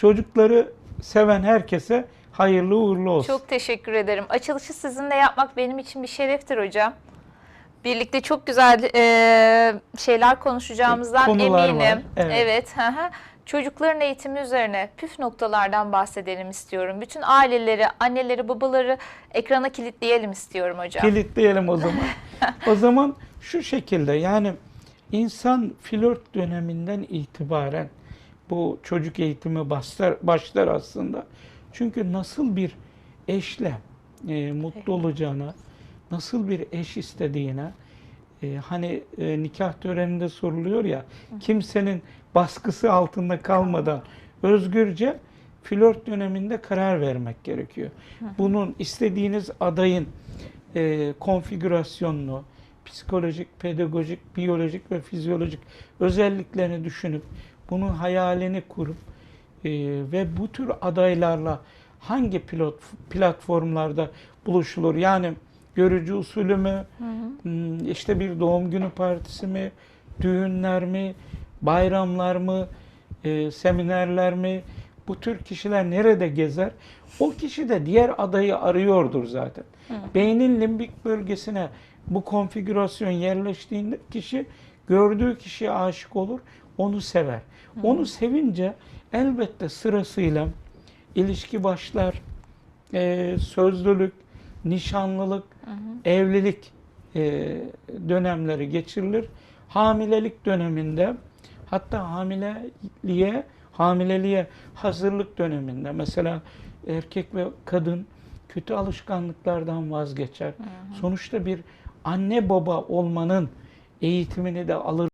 Çocukları seven herkese hayırlı uğurlu olsun. Çok teşekkür ederim. Açılışı sizinle yapmak benim için bir şereftir hocam. Birlikte çok güzel e, şeyler konuşacağımızdan Konular eminim. var, evet. evet. hı hı. Çocukların eğitimi üzerine püf noktalardan bahsedelim istiyorum. Bütün aileleri, anneleri, babaları ekrana kilitleyelim istiyorum hocam. Kilitleyelim o zaman. o zaman şu şekilde yani insan flört döneminden itibaren bu çocuk eğitimi başlar, başlar aslında. Çünkü nasıl bir eşle e, mutlu olacağına, nasıl bir eş istediğine, e, hani e, nikah töreninde soruluyor ya, kimsenin baskısı altında kalmadan özgürce flört döneminde karar vermek gerekiyor. Bunun istediğiniz adayın e, konfigürasyonunu, psikolojik, pedagojik, biyolojik ve fizyolojik özelliklerini düşünüp bunun hayalini kurup e, ve bu tür adaylarla hangi pilot platformlarda buluşulur? Yani görücü usulü mü, hmm, işte bir doğum günü partisi mi, düğünler mi, bayramlar mı, e, seminerler mi? Bu tür kişiler nerede gezer? O kişi de diğer adayı arıyordur zaten. Beynin limbik bölgesine bu konfigürasyon yerleştiğinde kişi gördüğü kişiye aşık olur, onu sever. Onu sevince elbette sırasıyla ilişki başlar, e, sözlülük, nişanlılık, evlilik e, dönemleri geçirilir. Hamilelik döneminde hatta hamileliğe hamileliğe hazırlık döneminde mesela erkek ve kadın kötü alışkanlıklardan vazgeçer. Sonuçta bir anne baba olmanın eğitimini de alır.